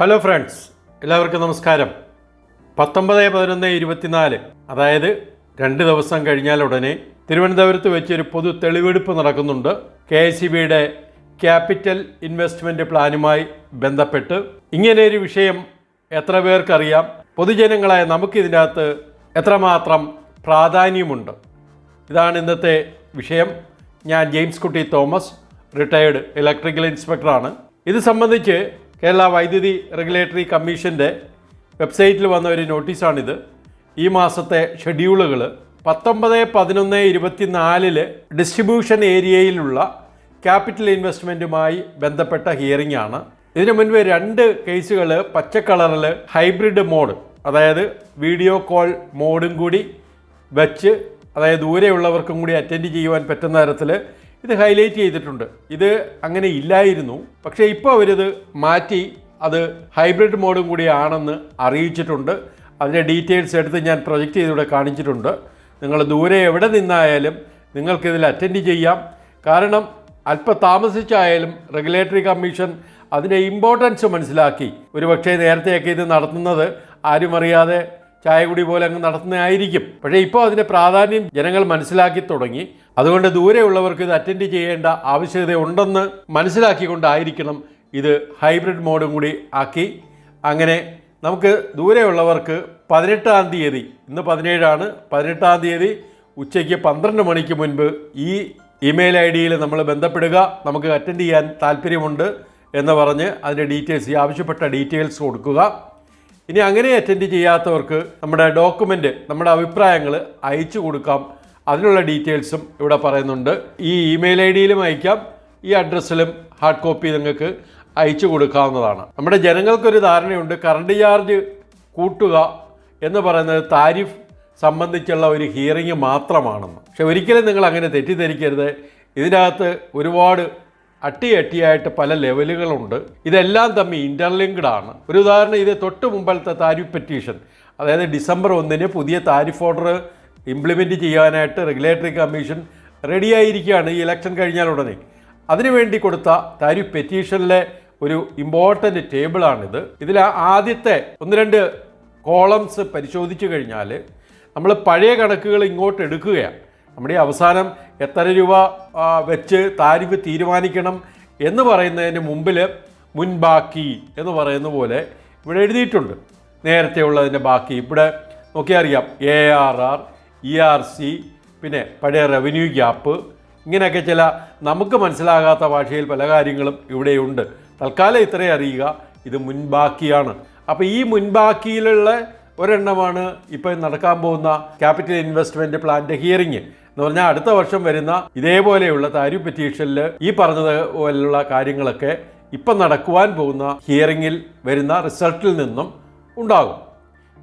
Hello friends എല്ലാവർക്കും നമസ്കാരം. പത്തൊമ്പത് പതിനൊന്ന് ഇരുപത്തിനാല് അതായത് രണ്ട് ദിവസം കഴിഞ്ഞാൽ ഉടനെ തിരുവനന്തപുരത്ത് വെച്ചൊരു പൊതു തെളിവെടുപ്പ് നടക്കുന്നുണ്ട്. കെ എസ് സി ബിയുടെ ക്യാപിറ്റൽ ഇൻവെസ്റ്റ്മെന്റ് പ്ലാനുമായി ബന്ധപ്പെട്ട്. ഇങ്ങനെയൊരു വിഷയം എത്ര പേർക്കറിയാം? പൊതുജനങ്ങളായ നമുക്കിതിനകത്ത് എത്രമാത്രം പ്രാധാന്യമുണ്ട്? ഇതാണ് ഇന്നത്തെ വിഷയം. ഞാൻ ജെയിംസ് കുട്ടി തോമസ് റിട്ടയേർഡ് ഇലക്ട്രിക്കൽ ഇൻസ്പെക്ടറാണ് ഇത് സംബന്ധിച്ച് കേരള വൈദ്യുതി റെഗുലേറ്ററി കമ്മീഷന്റെ വെബ്സൈറ്റിൽ വന്ന ഒരു നോട്ടീസാണിത്. ഈ മാസത്തെ ഷെഡ്യൂളുകൾ പത്തൊമ്പത് പതിനൊന്ന് ഇരുപത്തിനാലിൽ ഡിസ്ട്രിബ്യൂഷൻ ഏരിയയിലുള്ള ക്യാപിറ്റൽ ഇൻവെസ്റ്റ്മെന്റുമായി ബന്ധപ്പെട്ട ഹിയറിംഗ് ആണ് ഇതിനു മുൻപ് രണ്ട് കേസുകൾ പച്ച ഹൈബ്രിഡ് മോഡ് അതായത് വീഡിയോ കോൾ മോഡും കൂടി വെച്ച് അതായത് ദൂരെയുള്ളവർക്കും കൂടി അറ്റൻഡ് ചെയ്യുവാൻ പറ്റുന്ന തരത്തിൽ ഇത് ഹൈലൈറ്റ് ചെയ്തിട്ടുണ്ട്. ഇത് അങ്ങനെ ഇല്ലായിരുന്നു. പക്ഷേ ഇപ്പോൾ അവരിത് മാറ്റി. അത് ഹൈബ്രിഡ് മോഡും കൂടിയാണെന്ന് അറിയിച്ചിട്ടുണ്ട്. അതിന്റെ ഡീറ്റെയിൽസ് എടുത്ത് ഞാൻ പ്രൊജക്റ്റ് ചെയ്തിവിടെ കാണിച്ചിട്ടുണ്ട്. നിങ്ങൾ ദൂരെ എവിടെ നിന്നായാലും നിങ്ങൾക്കിതിൽ അറ്റൻഡ് ചെയ്യാം. കാരണം അല്പം താമസിച്ചായാലും റെഗുലേറ്ററി കമ്മീഷൻ അതിന്റെ ഇമ്പോർട്ടൻസ് മനസ്സിലാക്കി. ഒരുപക്ഷെ നേരത്തെയൊക്കെ ഇത് നടത്തുന്നത് ആരും അറിയാതെ ചായ കുടി പോലെ അങ്ങ് നടത്തുന്നതായിരിക്കും. പക്ഷേ ഇപ്പോൾ അതിന്റെ പ്രാധാന്യം ജനങ്ങൾ മനസ്സിലാക്കി തുടങ്ങി. അതുകൊണ്ട് ദൂരെയുള്ളവർക്ക് ഇത് അറ്റൻഡ് ചെയ്യേണ്ട ആവശ്യകത ഉണ്ടെന്ന് മനസ്സിലാക്കിക്കൊണ്ടായിരിക്കണം ഇത് ഹൈബ്രിഡ് മോഡും കൂടി ആക്കി. അങ്ങനെ നമുക്ക് ദൂരെയുള്ളവർക്ക് പതിനെട്ടാം തീയതി ഇന്ന് പതിനേഴാണ് പതിനെട്ടാം തീയതി ഉച്ചയ്ക്ക് പന്ത്രണ്ട് മണിക്ക് മുൻപ് ഈ ഇമെയിൽ ഐ ഡിയിൽ നമ്മൾ ബന്ധപ്പെടുക. നമുക്ക് അറ്റൻഡ് ചെയ്യാൻ താല്പര്യമുണ്ട് എന്ന് പറഞ്ഞ് അതിന്റെ ഡീറ്റെയിൽസ് ഈ ആവശ്യപ്പെട്ട ഡീറ്റെയിൽസ് കൊടുക്കുക. ഇനി അങ്ങനെ അറ്റൻഡ് ചെയ്യാത്തവർക്ക് നമ്മുടെ ഡോക്യുമെന്റ് നമ്മുടെ അഭിപ്രായങ്ങൾ അയച്ചു കൊടുക്കാം. അതിനുള്ള ഡീറ്റെയിൽസും ഇവിടെ പറയുന്നുണ്ട്. ഈ ഇമെയിൽ ഐ ഡിയിലും അയക്കാം ഈ അഡ്രസ്സിലും ഹാർഡ് കോപ്പി നിങ്ങൾക്ക് അയച്ചു കൊടുക്കാവുന്നതാണ്. നമ്മുടെ ജനങ്ങൾക്കൊരു ധാരണയുണ്ട് കറണ്ട് ചാർജ് കൂട്ടുക എന്ന് പറയുന്നത് താരിഫ് സംബന്ധിച്ചുള്ള ഒരു ഹിയറിംഗ് മാത്രമാണെന്ന്. പക്ഷെ ഒരിക്കലും നിങ്ങൾ അങ്ങനെ തെറ്റിദ്ധരിക്കരുത്. ഇതിനകത്ത് ഒരുപാട് അട്ടി അട്ടിയായിട്ട് പല ലെവലുകളുണ്ട്. ഇതെല്ലാം തമ്മിൽ ഇന്റർലിങ്ക്ഡ് ആണ്. ഒരു ഉദാഹരണം ഇത് തൊട്ട് മുമ്പിലത്തെ താരിഫ് പെറ്റീഷൻ അതായത് ഡിസംബർ ഒന്നിന് പുതിയ താരിഫ് ഓർഡർ ഇംപ്ലിമെന്റ് ചെയ്യാനായിട്ട് റെഗുലേറ്ററി കമ്മീഷൻ റെഡിയായിരിക്കുകയാണ് ഈ ഇലക്ഷൻ കഴിഞ്ഞാൽ ഉടനെ. അതിനുവേണ്ടി കൊടുത്ത താരിഫ് പെറ്റീഷനിലെ ഒരു ഇമ്പോർട്ടന്റ് ടേബിളാണിത് ഇതിൽ ആദ്യത്തെ ഒന്ന് രണ്ട് കോളംസ് പരിശോധിച്ച് കഴിഞ്ഞാൽ നമ്മൾ പഴയ കണക്കുകൾ ഇങ്ങോട്ട് എടുക്കുകയാണ്. നമ്മുടെ ഈ അവസാനം എത്ര രൂപ വെച്ച് താരിഫ് തീരുമാനിക്കണം എന്ന് പറയുന്നതിന് മുമ്പിൽ മുൻബാക്കി എന്ന് പറയുന്ന പോലെ ഇവിടെ എഴുതിയിട്ടുണ്ട്. നേരത്തെ ഉള്ളതിന്റെ ബാക്കി. ഇവിടെ നോക്കിയറിയാം A R R E R C പിന്നെ പഴയ റവന്യൂ ഗ്യാപ്പ് ഇങ്ങനെയൊക്കെ ചില നമുക്ക് മനസ്സിലാകാത്ത ഭാഷയിൽ പല കാര്യങ്ങളും ഇവിടെയുണ്ട്. തൽക്കാലം ഇത്രയും അറിയുക. ഇത് മുൻബാക്കിയാണ്. അപ്പോൾ ഈ മുൻബാക്കിയിലുള്ള ഒരെണ്ണമാണ് ഇപ്പോൾ നടക്കാൻ പോകുന്ന ക്യാപിറ്റൽ ഇൻവെസ്റ്റ്മെന്റ് പ്ലാന്റെ ഹിയറിംഗ് എന്ന് പറഞ്ഞാൽ അടുത്ത വർഷം വരുന്ന ഇതേപോലെയുള്ള താരിഫ് പെറ്റീഷനിൽ ഈ പറഞ്ഞത് പോലുള്ള കാര്യങ്ങളൊക്കെ ഇപ്പം നടക്കുവാൻ പോകുന്ന ഹിയറിങ്ങിൽ വരുന്ന റിസൾട്ടിൽ നിന്നും ഉണ്ടാകും.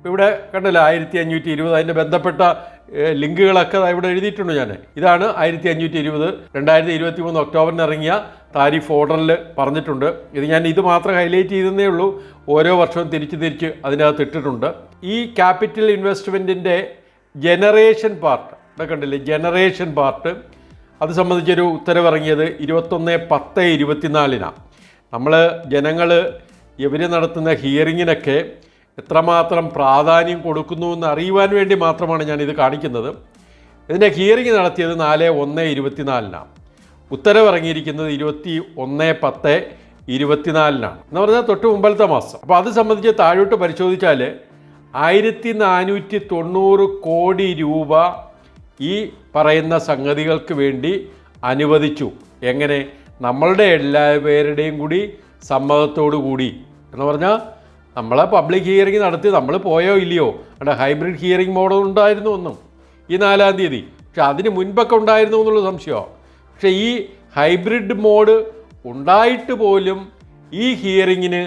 ഇവിടെ കണ്ടല്ലോ ആയിരത്തി അഞ്ഞൂറ്റി ഇരുപത് അതിന്റെ ബന്ധപ്പെട്ട ലിങ്കുകളൊക്കെ ഇവിടെ എഴുതിയിട്ടുണ്ട് ഞാൻ. ഇതാണ് ആയിരത്തി അഞ്ഞൂറ്റി ഇരുപത് രണ്ടായിരത്തി ഇരുപത്തി മൂന്ന് ഒക്ടോബറിന് ഇറങ്ങിയ താരിഫ് ഓർഡറിൽ പറഞ്ഞിട്ടുണ്ട്. ഇത് ഞാൻ ഇത് മാത്രം ഹൈലൈറ്റ് ചെയ്തതേ ഉള്ളൂ. ഓരോ വർഷവും തിരിച്ച് തിരിച്ച് അതിനകത്ത് ഇട്ടിട്ടുണ്ട്. ഈ ക്യാപിറ്റൽ ഇൻവെസ്റ്റ്മെന്റിന്റെ ജനറേഷൻ പാർട്ട് ഇവിടെ കണ്ടില്ലേ ജനറേഷൻ പാർട്ട്. അത് സംബന്ധിച്ചൊരു ഉത്തരവിറങ്ങിയത് ഇരുപത്തൊന്ന് പത്ത് ഇരുപത്തിനാലിനാണ് നമ്മൾ ജനങ്ങൾ ഇവർ നടത്തുന്ന ഹിയറിങ്ങിനൊക്കെ എത്രമാത്രം പ്രാധാന്യം കൊടുക്കുന്നു എന്ന് അറിയുവാൻ വേണ്ടി മാത്രമാണ് ഞാൻ ഇത് കാണിക്കുന്നത്. ഇതിന്റെ ഹിയറിംഗ് നടത്തിയത് നാല് ഒന്ന് ഇരുപത്തിനാലിനാണ്. ഉത്തരവിറങ്ങിയിരിക്കുന്നത് ഇരുപത്തി ഒന്ന് പത്ത് ഇരുപത്തിനാലിനാണ്. എന്ന് പറഞ്ഞാൽ തൊട്ട് മുമ്പലത്തെ മാസം. അപ്പോൾ അത് സംബന്ധിച്ച് താഴോട്ട് പരിശോധിച്ചാൽ ആയിരത്തി നാനൂറ്റി തൊണ്ണൂറ് കോടി രൂപ ഈ പറയുന്ന സംഗതികൾക്ക് വേണ്ടി അനുവദിച്ചു. എങ്ങനെ? നമ്മളുടെ എല്ലാവരുടെയും കൂടി സമ്മതത്തോടു കൂടി എന്ന് പറഞ്ഞാൽ നമ്മളെ പബ്ലിക് ഹിയറിംഗ് നടത്തി നമ്മൾ പോയോ ഇല്ലയോ? അവിടെ ഹൈബ്രിഡ് ഹിയറിംഗ് മോഡൽ ഉണ്ടായിരുന്നു ഒന്നും ഈ നാലാം തീയതി. പക്ഷെ അതിന് മുൻപൊക്കെ ഉണ്ടായിരുന്നു എന്നുള്ള സംശയമാണ് പക്ഷെ ഈ ഹൈബ്രിഡ് മോഡ് ഉണ്ടായിട്ട് പോലും ഈ ഹിയറിങ്ങിന്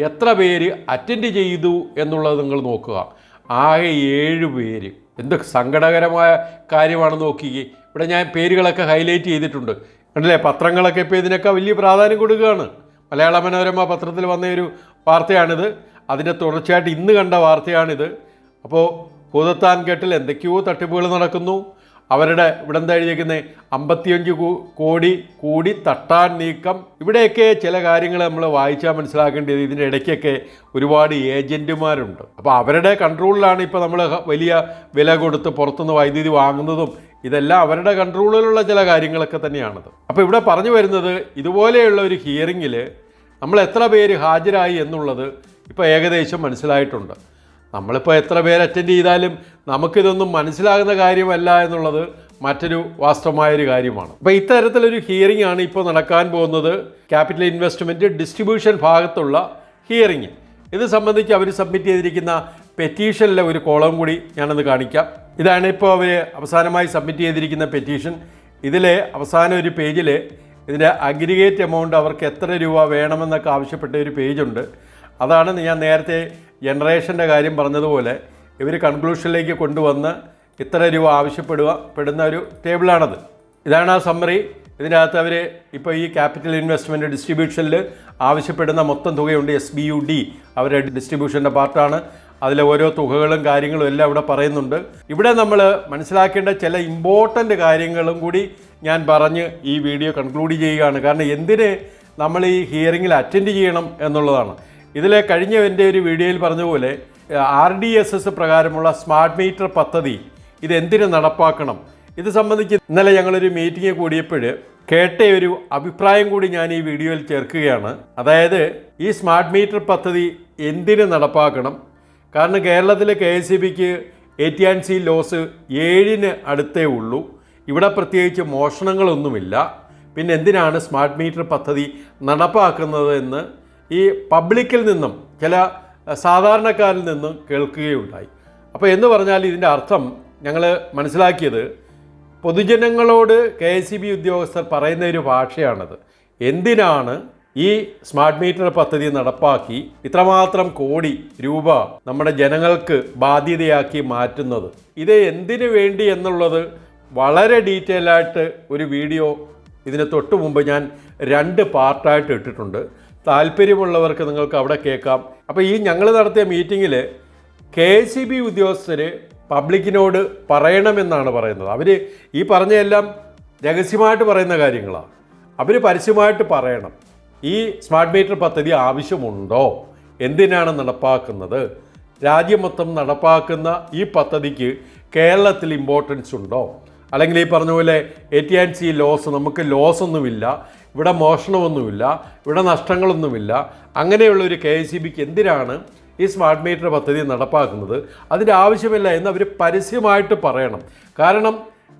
എത്ര പേര് അറ്റൻഡ് ചെയ്തു എന്നുള്ളത് നിങ്ങൾ നോക്കുക. ആകെ ഏഴ് പേര്. എന്ത് സങ്കടകരമായ കാര്യമാണ് നോക്കിക്കേ. ഇവിടെ ഞാൻ പേരുകളൊക്കെ ഹൈലൈറ്റ് ചെയ്തിട്ടുണ്ട്. കണ്ടില്ലേ? പത്രങ്ങളൊക്കെ ഇപ്പോൾ ഇതിനൊക്കെ വലിയ പ്രാധാന്യം കൊടുക്കുകയാണ്. മലയാള മനോരമ പത്രത്തിൽ വന്ന ഒരു വാർത്തയാണിത്. അതിന്റെ തുടർച്ചയായിട്ട് ഇന്ന് കണ്ട വാർത്തയാണിത്. അപ്പോൾ ഭൂതത്താൻ കെട്ടിൽ എന്തൊക്കെയോ തട്ടിപ്പുകൾ നടക്കുന്നു. അവരുടെ ഇവിടെ എന്താ എഴുതിയിരിക്കുന്നത് അമ്പത്തിയഞ്ച് കോടി കൂടി തട്ടാൻ നീക്കം. ഇവിടെയൊക്കെ ചില കാര്യങ്ങൾ നമ്മൾ വായിച്ചാൽ മനസ്സിലാക്കേണ്ടത് ഇതിന്റെ ഇടയ്ക്കൊക്കെ ഒരുപാട് ഏജന്റുമാരുണ്ട്. അപ്പോൾ അവരുടെ കൺട്രോളിലാണ് ഇപ്പോൾ നമ്മൾ വലിയ വില കൊടുത്ത് പുറത്തുനിന്ന് വൈദ്യുതി വാങ്ങുന്നതും ഇതെല്ലാം അവരുടെ കൺട്രോളിലുള്ള ചില കാര്യങ്ങളൊക്കെ തന്നെയാണത്. അപ്പോൾ ഇവിടെ പറഞ്ഞു വരുന്നത് ഇതുപോലെയുള്ള ഒരു ഹിയറിങ്ങിൽ നമ്മൾ എത്ര പേര് ഹാജരായി എന്നുള്ളത് ഇപ്പോൾ ഏകദേശം മനസ്സിലായിട്ടുണ്ട്. നമ്മളിപ്പോൾ എത്ര പേര് അറ്റൻഡ് ചെയ്താലും നമുക്കിതൊന്നും മനസ്സിലാകുന്ന കാര്യമല്ല എന്നുള്ളത് മറ്റൊരു വാസ്തവമായൊരു കാര്യമാണ്. അപ്പോൾ ഇത്തരത്തിലൊരു ഹിയറിംഗ് ആണ് ഇപ്പോൾ നടക്കാൻ പോകുന്നത്. ക്യാപിറ്റൽ ഇൻവെസ്റ്റ്മെന്റ് ഡിസ്ട്രിബ്യൂഷൻ ഭാഗത്തുള്ള ഹിയറിംഗ് ഇത് സംബന്ധിച്ച് അവർ സബ്മിറ്റ് ചെയ്തിരിക്കുന്ന പെറ്റീഷനിലെ ഒരു കോളം കൂടി ഞാനത് കാണിക്കാം. ഇതാണ് ഇപ്പോൾ അവർ അവസാനമായി സബ്മിറ്റ് ചെയ്തിരിക്കുന്ന പെറ്റീഷൻ ഇതിലെ അവസാന ഒരു പേജിൽ ഇതിന്റെ അഗ്രിഗേറ്റ് എമൗണ്ട് അവർക്ക് എത്ര രൂപ വേണമെന്നൊക്കെ ആവശ്യപ്പെട്ട ഒരു പേജുണ്ട് അതാണ് ഞാൻ നേരത്തെ ജനറേഷന്റെ കാര്യം പറഞ്ഞതുപോലെ ഇവർ കൺക്ലൂഷനിലേക്ക് കൊണ്ടുവന്ന് ഇത്ര രൂപ ആവശ്യപ്പെടുക പെടുന്ന ഒരു ടേബിളാണത്. ഇതാണ് ആ സമ്മറി. ഇതിനകത്ത് അവർ ഇപ്പോൾ ഈ ക്യാപിറ്റൽ ഇൻവെസ്റ്റ്മെന്റ് ഡിസ്ട്രിബ്യൂഷനിൽ ആവശ്യപ്പെടുന്ന മൊത്തം തുകയുണ്ട് എസ് ബി യു ഡി അവരുടെ ഡിസ്ട്രിബ്യൂഷന്റെ പാർട്ടാണ്. അതിലെ ഓരോ തുകകളും കാര്യങ്ങളും എല്ലാം ഇവിടെ പറയുന്നുണ്ട്. ഇവിടെ നമ്മൾ മനസ്സിലാക്കേണ്ട ചില ഇമ്പോർട്ടന്റ് കാര്യങ്ങളും കൂടി ഞാൻ പറഞ്ഞ് ഈ വീഡിയോ കൺക്ലൂഡ് ചെയ്യുകയാണ്. കാരണം എന്തിന് നമ്മൾ ഈ ഹിയറിങ്ങിൽ അറ്റൻഡ് ചെയ്യണം എന്നുള്ളതാണ്. ഇതിലെ കഴിഞ്ഞ എന്റെ ഒരു വീഡിയോയിൽ പറഞ്ഞ പോലെ ആർ ഡി എസ് എസ് പ്രകാരമുള്ള സ്മാർട്ട് മീറ്റർ പദ്ധതി ഇത് എന്തിനു നടപ്പാക്കണം? ഇത് സംബന്ധിച്ച് ഇന്നലെ ഞങ്ങളൊരു മീറ്റിംഗ് കൂടിയപ്പോൾ കേട്ട ഒരു അഭിപ്രായം കൂടി ഞാൻ ഈ വീഡിയോയിൽ ചേർക്കുകയാണ്. അതായത് ഈ സ്മാർട്ട് മീറ്റർ പദ്ധതി എന്തിനു നടപ്പാക്കണം? കാരണം കേരളത്തിലെ കെ എസ് സി ബിക്ക് A T and C loss ഏഴിന് അടുത്തേ ഉള്ളൂ. ഇവിടെ പ്രത്യേകിച്ച് മോഷണങ്ങളൊന്നുമില്ല. പിന്നെ എന്തിനാണ് സ്മാർട്ട് മീറ്റർ പദ്ധതി നടപ്പാക്കുന്നത് എന്ന് ഈ പബ്ലിക്കിൽ നിന്നും ചില സാധാരണക്കാരിൽ നിന്നും കേൾക്കുകയുണ്ടായി. അപ്പോൾ എന്ന് പറഞ്ഞാൽ ഇതിന്റെ അർത്ഥം ഞങ്ങൾ മനസ്സിലാക്കിയത് പൊതുജനങ്ങളോട് കെ എസ് ബി ഉദ്യോഗസ്ഥർ പറയുന്ന ഒരു ഭാഷയാണത്. എന്തിനാണ് ഈ സ്മാർട്ട് മീറ്റർ പദ്ധതി നടപ്പാക്കി ഇത്രമാത്രം കോടി രൂപ നമ്മുടെ ജനങ്ങൾക്ക് ബാധ്യതയാക്കി മാറ്റുന്നത്? ഇത് എന്തിനു വേണ്ടി എന്നുള്ളത് വളരെ ഡീറ്റെയിൽ ആയിട്ട് ഒരു വീഡിയോ ഇതിന് തൊട്ട് മുമ്പ് ഞാൻ രണ്ട് പാർട്ടായിട്ട് ഇട്ടിട്ടുണ്ട്. താല്പര്യമുള്ളവർക്ക് നിങ്ങൾക്ക് അവിടെ കേൾക്കാം. അപ്പോൾ ഈ ഞങ്ങൾ നടത്തിയ മീറ്റിങ്ങിൽ കെ സി ബി ഉദ്യോഗസ്ഥർ പബ്ലിക്കിനോട് പറയണമെന്നാണ് പറയുന്നത്. അവർ ഈ പറഞ്ഞതെല്ലാം രഹസ്യമായിട്ട് പറയുന്ന കാര്യങ്ങളാണ്. അവർ പരസ്യമായിട്ട് പറയണം. ഈ സ്മാർട്ട് മീറ്റർ പദ്ധതി ആവശ്യമുണ്ടോ? എന്തിനാണ് നടപ്പാക്കുന്നത്? രാജ്യം മൊത്തം നടപ്പാക്കുന്ന ഈ പദ്ധതിക്ക് കേരളത്തിൽ ഇമ്പോർട്ടൻസ് ഉണ്ടോ? അല്ലെങ്കിൽ ഈ പറഞ്ഞ പോലെ A T and C loss നമുക്ക് ലോസ് ഒന്നുമില്ല ഇവിടെ മോഷണമൊന്നുമില്ല ഇവിടെ നഷ്ടങ്ങളൊന്നുമില്ല. അങ്ങനെയുള്ള ഒരു കെ എസ് സി ബിക്ക് എന്തിനാണ് ഈ സ്മാർട്ട് മീറ്റർ പദ്ധതി നടപ്പാക്കുന്നത്? അതിന്റെ ആവശ്യമില്ല എന്ന് അവർ പരസ്യമായിട്ട് പറയണം. കാരണം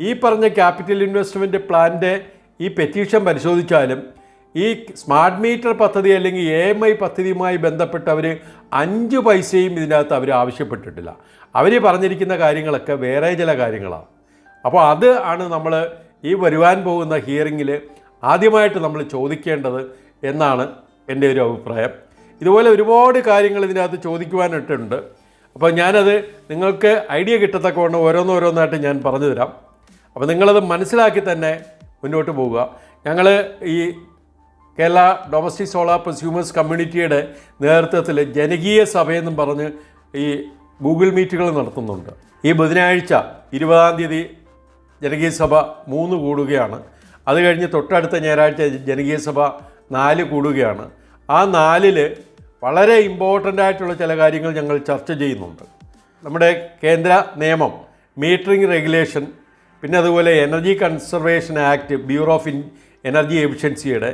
ഈ പറഞ്ഞ ക്യാപിറ്റൽ ഇൻവെസ്റ്റ്മെന്റ് പ്ലാന്റെ ഈ പെറ്റീഷൻ പരിശോധിച്ചാലും ഈ സ്മാർട്ട് മീറ്റർ പദ്ധതി അല്ലെങ്കിൽ എ എം ഐ പദ്ധതിയുമായി ബന്ധപ്പെട്ട് അവർ അഞ്ച് പൈസയും ഇതിനകത്ത് അവർ ആവശ്യപ്പെട്ടിട്ടില്ല. അവർ പറഞ്ഞിരിക്കുന്ന കാര്യങ്ങളൊക്കെ വേറെ ചില കാര്യങ്ങളാണ്. അപ്പോൾ അത് ആണ് നമ്മൾ ഈ വരുവാൻ പോകുന്ന ഹിയറിങ്ങിൽ ആദ്യമായിട്ട് നമ്മൾ ചോദിക്കേണ്ടത് എന്നാണ് എന്റെ ഒരു അഭിപ്രായം. ഇതുപോലെ ഒരുപാട് കാര്യങ്ങൾ ഇതിനകത്ത് ചോദിക്കുവാനായിട്ടുണ്ട് അപ്പോൾ ഞാനത് നിങ്ങൾക്ക് ഐഡിയ കിട്ടത്തക്കവണ്ണം ഓരോന്നോരോന്നായിട്ട് ഞാൻ പറഞ്ഞു തരാം അപ്പോൾ നിങ്ങളത് മനസ്സിലാക്കി തന്നെ മുന്നോട്ട് പോവുക. ഞങ്ങൾ ഈ കേരള ഡൊമസ്റ്റിക് സോളാർ കൺസ്യൂമേഴ്സ് കമ്മ്യൂണിറ്റിയുടെ നേതൃത്വത്തിൽ ജനകീയ സഭയെന്നും പറഞ്ഞ് ഈ ഗൂഗിൾ മീറ്റുകൾ നടത്തുന്നുണ്ട്. ഈ ബുധനാഴ്ച ഇരുപതാം തീയതി ജനകീയ സഭ മൂന്ന് കൂടുകയാണ്. അത് കഴിഞ്ഞ് തൊട്ടടുത്ത ഞായറാഴ്ച ജനകീയ സഭ നാല് കൂടുകയാണ്. ആ നാലിൽ വളരെ ഇമ്പോർട്ടന്റ് ആയിട്ടുള്ള ചില കാര്യങ്ങൾ ഞങ്ങൾ ചർച്ച ചെയ്യുന്നുണ്ട്. നമ്മുടെ കേന്ദ്ര നിയമം മീറ്ററിംഗ് റെഗുലേഷൻ പിന്നെ അതുപോലെ energy conservation act bureau of energy എഫിഷ്യൻസിയുടെ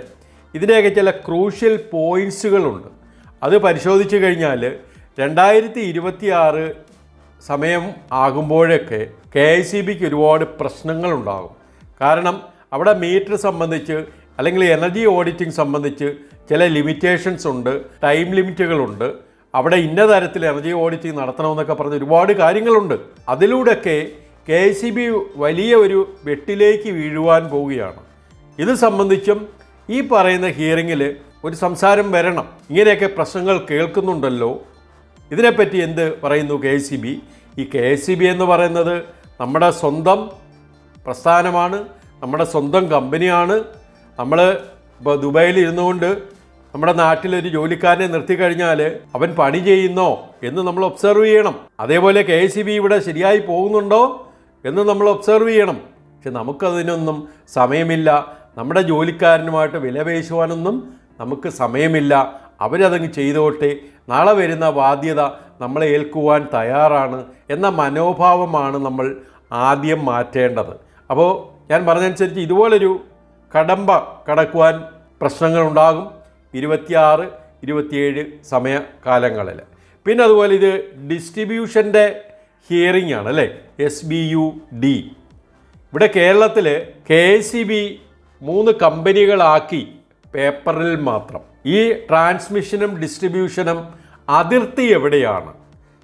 ഇതിന്റെയൊക്കെ ചില ക്രൂഷ്യൽ പോയിൻസുകളുണ്ട് അത് പരിശോധിച്ച് കഴിഞ്ഞാൽ രണ്ടായിരത്തി ഇരുപത്തി ആറ് സമയം ആകുമ്പോഴൊക്കെ കെ ഐ സി ബിക്ക് ഒരുപാട് പ്രശ്നങ്ങളുണ്ടാകും. കാരണം അവിടെ മീറ്റർ സംബന്ധിച്ച് അല്ലെങ്കിൽ എനർജി ഓഡിറ്റിംഗ് സംബന്ധിച്ച് ചില ലിമിറ്റേഷൻസ് ഉണ്ട് ടൈം ലിമിറ്റുകളുണ്ട്. അവിടെ ഇന്ന തരത്തിൽ എനർജി ഓഡിറ്റിംഗ് നടത്തണമെന്നൊക്കെ പറഞ്ഞ് ഒരുപാട് കാര്യങ്ങളുണ്ട്. അതിലൂടെയൊക്കെ കെ ഐ സി ബി വലിയ ഒരു വെട്ടിലേക്ക് വീഴുവാൻ പോവുകയാണ്. ഇത് സംബന്ധിച്ചും ഈ പറയുന്ന ഹിയറിങ്ങിൽ ഒരു സംസാരം വരണം. ഇങ്ങനെയൊക്കെ പ്രശ്നങ്ങൾ കേൾക്കുന്നുണ്ടല്ലോ. ഇതിനെപ്പറ്റി എന്ത് പറയുന്നു കെ എസ് സി ബി? ഈ കെ എസ് സി ബി എന്ന് പറയുന്നത് നമ്മുടെ സ്വന്തം പ്രസ്ഥാനമാണ് നമ്മുടെ സ്വന്തം കമ്പനിയാണ്. നമ്മൾ ഇപ്പോൾ ദുബായിൽ ഇരുന്നുകൊണ്ട് നമ്മുടെ നാട്ടിലൊരു ജോലിക്കാരനെ നിർത്തിക്കഴിഞ്ഞാൽ അവൻ പണി ചെയ്യുന്നോ എന്ന് നമ്മൾ ഒബ്സർവ് ചെയ്യണം. അതേപോലെ കെ എസ് സി ബി ഇവിടെ ശരിയായി പോകുന്നുണ്ടോ എന്ന് നമ്മൾ ഒബ്സർവ് ചെയ്യണം. പക്ഷെ നമുക്കതിനൊന്നും സമയമില്ല. നമ്മുടെ ജോലിക്കാരനുമായിട്ട് വിലപേശുവാനൊന്നും നമുക്ക് സമയമില്ല. അവരതങ്ങ് ചെയ്തോട്ടെ. നാളെ വരുന്ന ബാധ്യത നമ്മളെ ഏൽക്കുവാൻ തയ്യാറാണ് എന്ന മനോഭാവമാണ് നമ്മൾ ആദ്യം മാറ്റേണ്ടത്. അപ്പോൾ ഞാൻ പറഞ്ഞതനുസരിച്ച് ഇതുപോലൊരു കടമ്പ കടക്കുവാൻ പ്രശ്നങ്ങളുണ്ടാകും ഇരുപത്തിയാറ് ഇരുപത്തിയേഴ് സമയകാലങ്ങളിൽ. പിന്നെ അതുപോലെ ഇത് ഡിസ്ട്രിബ്യൂഷന്റെ ഹിയറിംഗ് ആണ് അല്ലേ? എസ് ബി യു ഡി ഇവിടെ കേരളത്തിൽ കെ സി ബി മൂന്ന് കമ്പനികളാക്കി പേപ്പറിൽ മാത്രം. ഈ ട്രാൻസ്മിഷനും ഡിസ്ട്രിബ്യൂഷനും അതിർത്തി എവിടെയാണ്?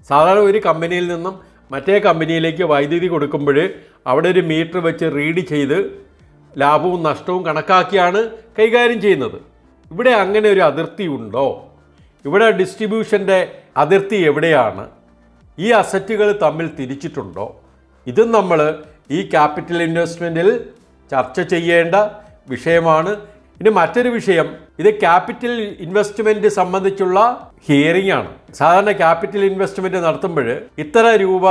സാധാരണ ഒരു കമ്പനിയിൽ നിന്നും മറ്റേ കമ്പനിയിലേക്ക് വൈദ്യുതി കൊടുക്കുമ്പോൾ അവിടെ ഒരു മീറ്റർ വെച്ച് റീഡ് ചെയ്ത് ലാഭവും നഷ്ടവും കണക്കാക്കിയാണ് കൈകാര്യം ചെയ്യുന്നത്. ഇവിടെ അങ്ങനെ ഒരു അതിർത്തി ഉണ്ടോ? ഇവിടെ ഡിസ്ട്രിബ്യൂഷന്റെ അതിർത്തി എവിടെയാണ്? ഈ അസറ്റുകൾ തമ്മിൽ തിരിച്ചിട്ടുണ്ടോ? ഇതും നമ്മൾ ഈ ക്യാപിറ്റൽ ഇൻവെസ്റ്റ്മെന്റിൽ ചർച്ച ചെയ്യേണ്ട വിഷയമാണ്. ഇനി മറ്റൊരു വിഷയം ഇത് ക്യാപിറ്റൽ ഇൻവെസ്റ്റ്മെന്റ് സംബന്ധിച്ചുള്ള ഹിയറിംഗ് ആണ്. സാധാരണ ക്യാപിറ്റൽ ഇൻവെസ്റ്റ്മെന്റ് നടത്തുമ്പോൾ ഇത്ര രൂപ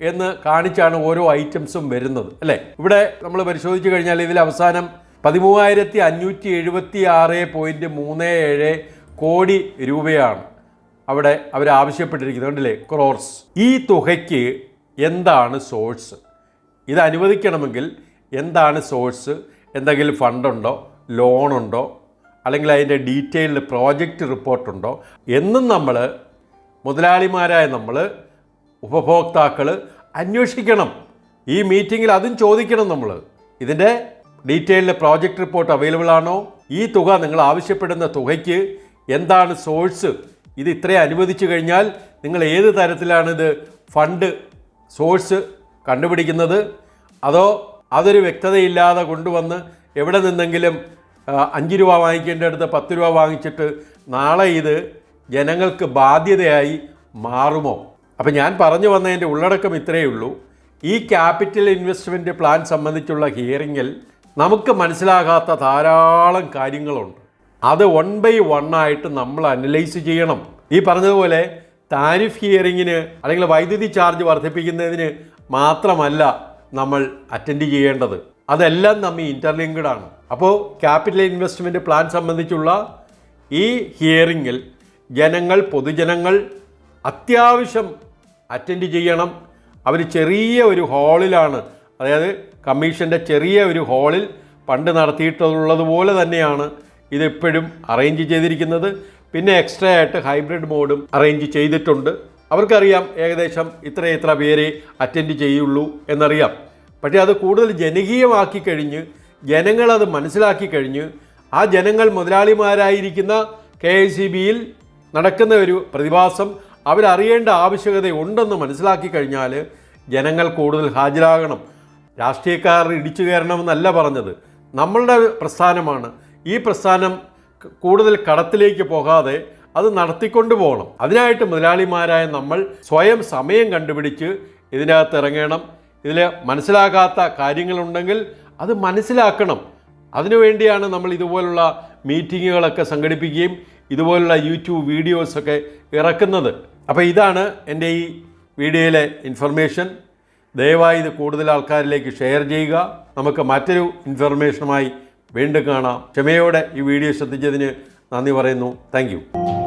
എന്ന് കാണിച്ചാണ് ഓരോ ഐറ്റംസും വരുന്നത് അല്ലേ? ഇവിടെ നമ്മൾ പരിശോധിച്ചു കഴിഞ്ഞാൽ ഇതിൽ അവസാനം പതിമൂവായിരത്തി അഞ്ഞൂറ്റി എഴുപത്തി ആറ് പോയിന്റ് മൂന്ന് ഏഴ് കോടി രൂപയാണ് അവിടെ അവർ ആവശ്യപ്പെട്ടിരിക്കുന്നത് കണ്ടില്ലേ? ക്രോർസ് ഈ തുകയ്ക്ക് എന്താണ് സോഴ്സ് ഇത് അനുവദിക്കണമെങ്കിൽ എന്താണ് സോഴ്സ് എന്തെങ്കിലും ഫണ്ടുണ്ടോ ലോണുണ്ടോ അല്ലെങ്കിൽ അതിന്റെ ഡീറ്റെയിൽഡ് പ്രോജക്റ്റ് റിപ്പോർട്ടുണ്ടോ എന്നും നമ്മൾ മുതലാളിമാരായ നമ്മൾ ഉപഭോക്താക്കൾ അന്വേഷിക്കണം. ഈ മീറ്റിങ്ങിൽ അതും ചോദിക്കണം നമ്മൾ. ഇതിന്റെ ഡീറ്റെയിൽഡ് പ്രോജക്റ്റ് റിപ്പോർട്ട് അവൈലബിൾ ആണോ? ഈ തുക നിങ്ങൾ ആവശ്യപ്പെടുന്ന തുകയ്ക്ക് എന്താണ് സോഴ്സ് ഇത് ഇത്രയും അനുവദിച്ചു കഴിഞ്ഞാൽ നിങ്ങൾ ഏത് തരത്തിലാണിത് ഫണ്ട് സോഴ്സ് കണ്ടുപിടിക്കുന്നത്? അതോ അതൊരു വ്യക്തതയില്ലാതെ കൊണ്ടുവന്ന് എവിടെ നിന്നെങ്കിലും അഞ്ച് രൂപ വാങ്ങിക്കേണ്ട അടുത്ത് പത്ത് രൂപ വാങ്ങിച്ചിട്ട് നാളെ ഇത് ജനങ്ങൾക്ക് ബാധ്യതയായി മാറുമോ? അപ്പം ഞാൻ പറഞ്ഞു വന്നതിന്റെ ഉള്ളടക്കം ഇത്രയേ ഉള്ളൂ. ഈ ക്യാപിറ്റൽ ഇൻവെസ്റ്റ്മെന്റ് പ്ലാൻ സംബന്ധിച്ചുള്ള ഹിയറിങ്ങിൽ നമുക്ക് മനസ്സിലാകാത്ത ധാരാളം കാര്യങ്ങളുണ്ട്. അത് വൺ ബൈ വൺ ആയിട്ട് നമ്മൾ അനലൈസ് ചെയ്യണം. ഈ പറഞ്ഞതുപോലെ താരിഫ് ഹിയറിങ്ങിന് അല്ലെങ്കിൽ വൈദ്യുതി ചാർജ് വർദ്ധിപ്പിക്കുന്നതിന് മാത്രമല്ല നമ്മൾ അറ്റൻഡ് ചെയ്യേണ്ടത്. അതെല്ലാം നമ്മി ഇന്റർലിങ്ക്ഡ് ആണ്. അപ്പോൾ ക്യാപിറ്റൽ ഇൻവെസ്റ്റ്മെന്റ് പ്ലാൻ സംബന്ധിച്ചുള്ള ഈ ഹിയറിങ്ങിൽ ജനങ്ങൾ പൊതുജനങ്ങൾ അത്യാവശ്യം അറ്റൻഡ് ചെയ്യണം. അവർ ചെറിയ ഒരു ഹാളിലാണ് അതായത് കമ്മീഷന്റെ ചെറിയ ഒരു ഹാളിൽ പണ്ട് നടത്തിയിട്ടുള്ളതുപോലെ തന്നെയാണ് ഇതെപ്പോഴും അറേഞ്ച് ചെയ്തിരിക്കുന്നത്. പിന്നെ എക്സ്ട്രാ ആയിട്ട് ഹൈബ്രിഡ് മോഡും അറേഞ്ച് ചെയ്തിട്ടുണ്ട്. അവർക്കറിയാം ഏകദേശം ഇത്ര ഇത്ര പേരെ അറ്റൻഡ് ചെയ്യുള്ളൂ എന്നറിയാം. പക്ഷേ അത് കൂടുതൽ ജനകീയമാക്കി കഴിഞ്ഞ് ജനങ്ങളത് മനസ്സിലാക്കി കഴിഞ്ഞ് ആ ജനങ്ങൾ മുതലാളിമാരായിരിക്കുന്ന കെ ഐ സി ബിയിൽ നടക്കുന്ന ഒരു പ്രതിഭാസം അവരറിയേണ്ട ആവശ്യകത ഉണ്ടെന്ന് മനസ്സിലാക്കി കഴിഞ്ഞാൽ ജനങ്ങൾ കൂടുതൽ ഹാജരാകണം. രാഷ്ട്രീയക്കാർ ഇടിച്ചു കയറണമെന്നല്ല പറഞ്ഞത്. നമ്മളുടെ പ്രസ്ഥാനമാണ്. ഈ പ്രസ്ഥാനം കൂടുതൽ കടത്തിലേക്ക് പോകാതെ അത് നടത്തിക്കൊണ്ടു പോകണം. അതിനായിട്ട് മുതലാളിമാരായ നമ്മൾ സ്വയം സമയം കണ്ടുപിടിച്ച് ഇതിനകത്ത് ഇറങ്ങണം. ഇതിൽ മനസ്സിലാകാത്ത കാര്യങ്ങളുണ്ടെങ്കിൽ അത് മനസ്സിലാക്കണം. അതിനുവേണ്ടിയാണ് നമ്മൾ ഇതുപോലുള്ള മീറ്റിങ്ങുകളൊക്കെ സംഘടിപ്പിക്കുകയും ഇതുപോലുള്ള യൂട്യൂബ് വീഡിയോസൊക്കെ ഇറക്കുന്നത്. അപ്പോൾ ഇതാണ് എന്റെ ഈ വീഡിയോയിലെ ഇൻഫർമേഷൻ. ദയവായി ഇത് കൂടുതൽ ആൾക്കാരിലേക്ക് ഷെയർ ചെയ്യുക. നമുക്ക് മറ്റൊരു ഇൻഫർമേഷനുമായി വീണ്ടും കാണാം. ക്ഷമയോടെ ഈ വീഡിയോ ശ്രദ്ധിച്ചതിന് നന്ദി പറയുന്നു. താങ്ക്